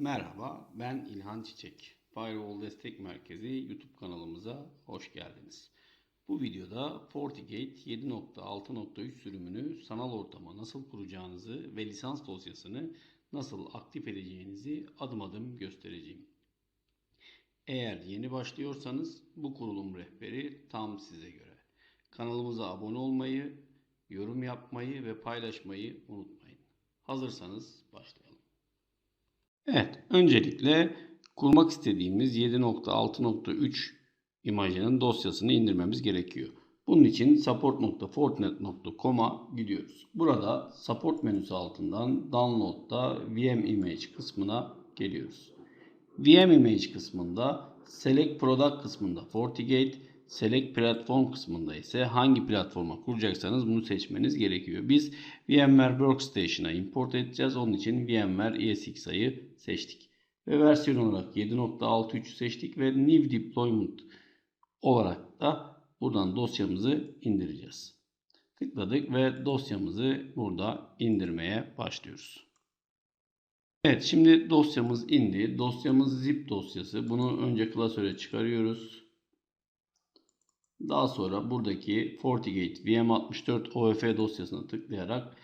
Merhaba, ben İlhan Çiçek. Firewall Destek Merkezi YouTube kanalımıza hoş geldiniz. Bu videoda FortiGate 7.6.3 sürümünü sanal ortama nasıl kuracağınızı ve lisans dosyasını nasıl aktif edeceğinizi adım adım göstereceğim. Eğer yeni başlıyorsanız bu kurulum rehberi tam size göre. Kanalımıza abone olmayı, yorum yapmayı ve paylaşmayı unutmayın. Hazırsanız başlayalım. Evet, öncelikle kurmak istediğimiz 7.6.3 imajının dosyasını indirmemiz gerekiyor. Bunun için support.fortinet.com'a gidiyoruz. Burada support menüsü altından download'da VM image kısmına geliyoruz. VM image kısmında select product kısmında FortiGate, select platform kısmında ise hangi platforma kuracaksanız bunu seçmeniz gerekiyor. Biz VMware Workstation'a import edeceğiz. Onun için VMware ESX'i seçtik. Ve versiyon olarak 7.6.3 seçtik ve New Deployment olarak da buradan dosyamızı indireceğiz. Tıkladık ve dosyamızı burada indirmeye başlıyoruz. Evet şimdi dosyamız indi. Dosyamız zip dosyası. Bunu önce klasöre çıkarıyoruz. Daha sonra buradaki FortiGate VM64 OF dosyasına tıklayarak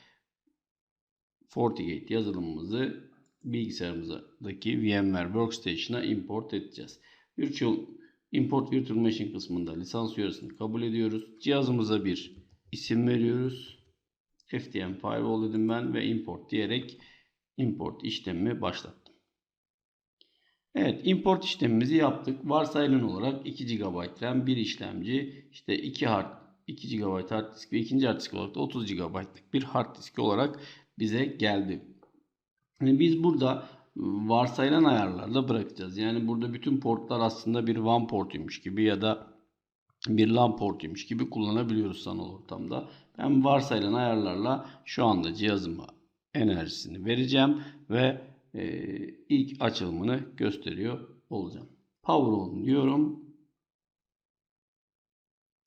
FortiGate yazılımımızı bilgisayarımızdaki VMware Workstation'a import edeceğiz. Virtual Import Virtual Machine kısmında lisans uyarısını kabul ediyoruz. Cihazımıza bir isim veriyoruz. FTM Firewall dedim ben ve import diyerek import işlemimi başlattım. Evet import işlemimizi yaptık. Varsayılan olarak 2 GB RAM bir işlemci işte 2 hard 2 GB hard disk ve ikinci hard disk olarak da 30 GB'lık bir hard disk olarak bize geldi. Yani biz burada varsayılan ayarlarda bırakacağız. Yani burada bütün portlar aslında bir WAN portuymuş gibi ya da bir LAN portuymuş gibi kullanabiliyoruz sanal ortamda. Ben varsayılan ayarlarla şu anda cihazıma enerjisini vereceğim ve ilk açılımını gösteriyor olacağım. Power on diyorum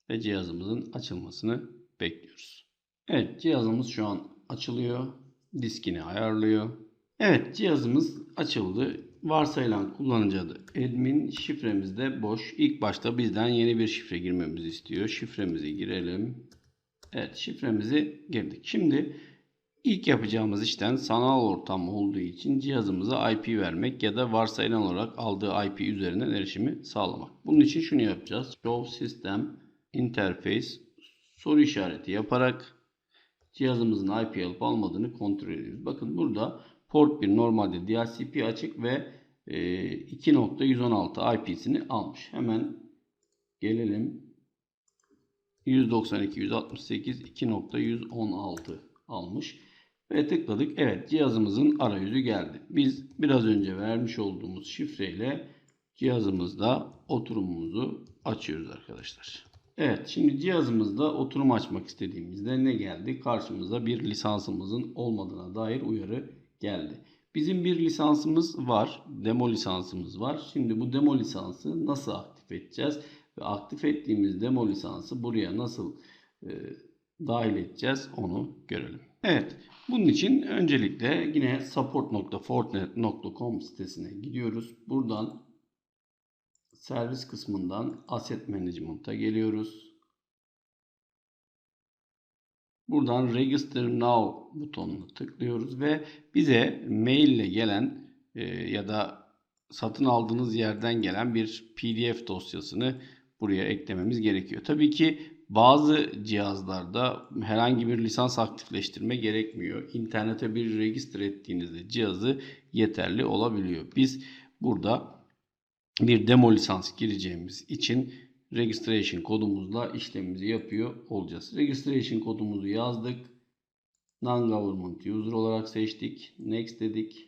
ve cihazımızın açılmasını bekliyoruz. Evet cihazımız şu an açılıyor. Diskini ayarlıyor. Evet cihazımız açıldı. Varsayılan kullanıcı adı admin şifremiz de boş. İlk başta bizden yeni bir şifre girmemizi istiyor. Şifremizi girelim. Evet şifremizi girdik. Şimdi ilk yapacağımız işten sanal ortam olduğu için cihazımıza IP vermek ya da varsayılan olarak aldığı IP üzerinden erişimi sağlamak. Bunun için şunu yapacağız. Show System Interface soru işareti yaparak cihazımızın IP alıp almadığını kontrol ediyoruz. Bakın burada port 1 normalde DHCP açık ve 2.116 IP'sini almış. Hemen gelelim. 192 168 2.116 almış. Ve tıkladık. Evet cihazımızın arayüzü geldi. Biz biraz önce vermiş olduğumuz şifreyle cihazımızda oturumumuzu açıyoruz arkadaşlar. Evet şimdi cihazımızda oturum açmak istediğimizde ne geldi? Karşımıza bir lisansımızın olmadığına dair uyarı geldi. Bizim bir lisansımız var. Demo lisansımız var. Şimdi bu demo lisansı nasıl aktif edeceğiz? Ve aktif ettiğimiz demo lisansı buraya nasıl e, dahil edeceğiz onu görelim. Evet. Bunun için öncelikle yine support.fortinet.com sitesine gidiyoruz. Buradan servis kısmından Asset Management'a geliyoruz. Buradan Register Now butonuna tıklıyoruz ve bize mail ile gelen e, ya da satın aldığınız yerden gelen bir PDF dosyasını buraya eklememiz gerekiyor. Tabii ki bazı cihazlarda herhangi bir lisans aktifleştirme gerekmiyor. İnternete bir register ettiğinizde cihazı yeterli olabiliyor. Biz burada bir demo lisans gireceğimiz için registration kodumuzla işlemimizi yapıyor olacağız. Registration kodumuzu yazdık. Non-government user olarak seçtik. Next dedik.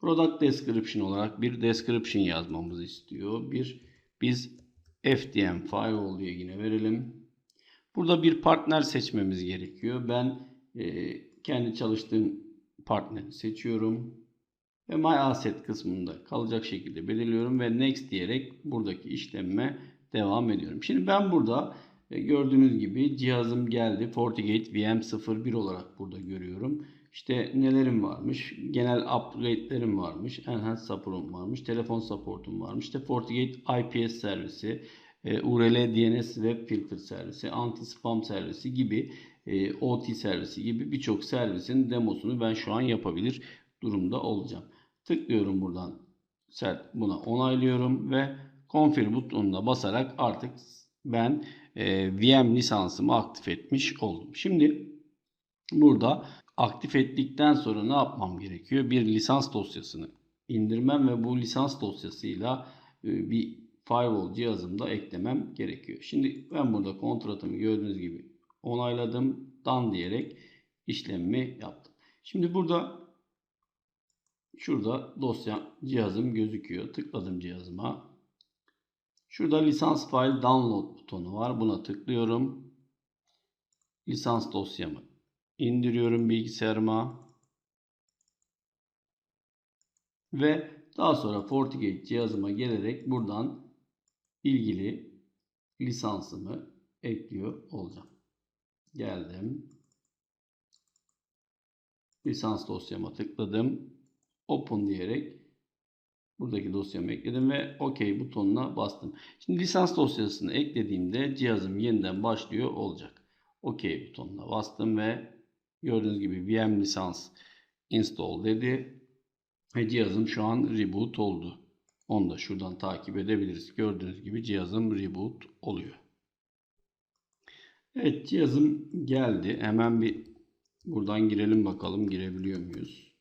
Product description olarak bir description yazmamızı istiyor. Bir biz FDM firewall diye yine verelim. Burada bir partner seçmemiz gerekiyor. Ben e, kendi çalıştığım partneri seçiyorum. Ve My Asset kısmında kalacak şekilde belirliyorum ve Next diyerek buradaki işlemime devam ediyorum. Şimdi ben burada e, gördüğünüz gibi cihazım geldi. FortiGate VM01 olarak burada görüyorum. İşte nelerim varmış? Genel upgrade'lerim varmış. Enhanced support'um varmış. Telefon support'um varmış. İşte FortiGate IPS servisi, e, URL DNS web filter servisi, anti spam servisi gibi e, OT servisi gibi birçok servisin demosunu ben şu an yapabilir durumda olacağım. Tıklıyorum buradan sert buna onaylıyorum ve configure butonuna basarak artık ben e, VM lisansımı aktif etmiş oldum. Şimdi burada aktif ettikten sonra ne yapmam gerekiyor? Bir lisans dosyasını indirmem ve bu lisans dosyasıyla e, bir firewall cihazımda eklemem gerekiyor. Şimdi ben burada kontratımı gördüğünüz gibi onayladım. Done diyerek işlemimi yaptım. Şimdi burada şurada dosya cihazım gözüküyor. Tıkladım cihazıma. Şurada lisans file download butonu var. Buna tıklıyorum. Lisans dosyamı indiriyorum bilgisayarıma. Ve daha sonra FortiGate cihazıma gelerek buradan ilgili lisansımı ekliyor olacağım. Geldim. Lisans dosyama tıkladım. Open diyerek buradaki dosyamı ekledim ve OK butonuna bastım. Şimdi lisans dosyasını eklediğimde cihazım yeniden başlıyor olacak. OK butonuna bastım ve gördüğünüz gibi VM lisans install dedi. Ve cihazım şu an reboot oldu. Onu da şuradan takip edebiliriz. Gördüğünüz gibi cihazım reboot oluyor. Evet cihazım geldi. Hemen bir buradan girelim bakalım girebiliyor muyuz?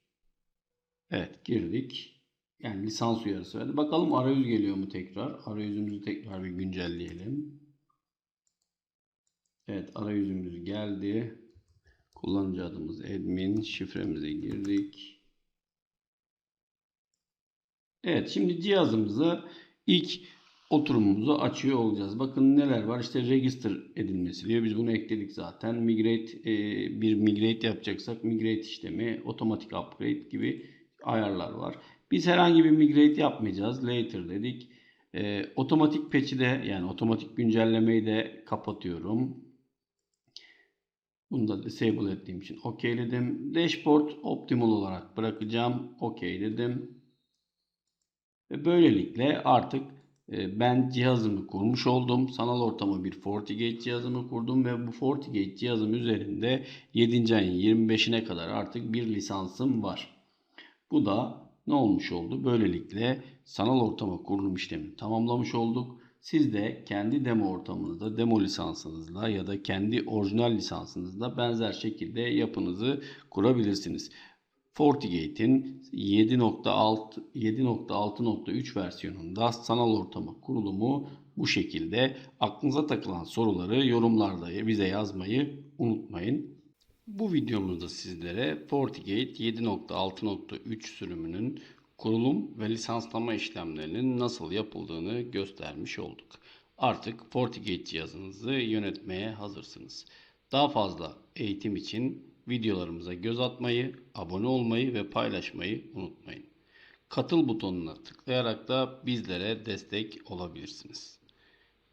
Evet girdik. Yani lisans uyarısı verdi. Bakalım arayüz geliyor mu tekrar? Arayüzümüzü tekrar bir güncelleyelim. Evet arayüzümüz geldi. Kullanıcı adımız admin. Şifremize girdik. Evet şimdi cihazımızı ilk oturumumuzu açıyor olacağız. Bakın neler var. İşte register edilmesi diyor. Biz bunu ekledik zaten. Migrate e, bir migrate yapacaksak migrate işlemi, otomatik upgrade gibi ayarlar var. Biz herhangi bir migrate yapmayacağız. Later dedik. E, otomatik patch'i de yani otomatik güncellemeyi de kapatıyorum. Bunu da disable ettiğim için OK dedim. Dashboard optimal olarak bırakacağım. OK dedim. Ve böylelikle artık e, ben cihazımı kurmuş oldum. Sanal ortama bir FortiGate cihazımı kurdum ve bu FortiGate cihazım üzerinde 7. ayın 25'ine kadar artık bir lisansım var. Bu da ne olmuş oldu? Böylelikle sanal ortama kurulum işlemini tamamlamış olduk. Siz de kendi demo ortamınızda, demo lisansınızla ya da kendi orijinal lisansınızla benzer şekilde yapınızı kurabilirsiniz. FortiGate'in 7.6 7.6.3 versiyonunda sanal ortama kurulumu bu şekilde. Aklınıza takılan soruları yorumlarda bize yazmayı unutmayın. Bu videomuzda sizlere FortiGate 7.6.3 sürümünün kurulum ve lisanslama işlemlerinin nasıl yapıldığını göstermiş olduk. Artık FortiGate cihazınızı yönetmeye hazırsınız. Daha fazla eğitim için videolarımıza göz atmayı, abone olmayı ve paylaşmayı unutmayın. Katıl butonuna tıklayarak da bizlere destek olabilirsiniz.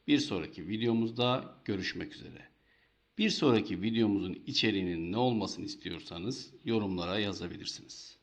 Bir sonraki videomuzda görüşmek üzere. Bir sonraki videomuzun içeriğinin ne olmasını istiyorsanız yorumlara yazabilirsiniz.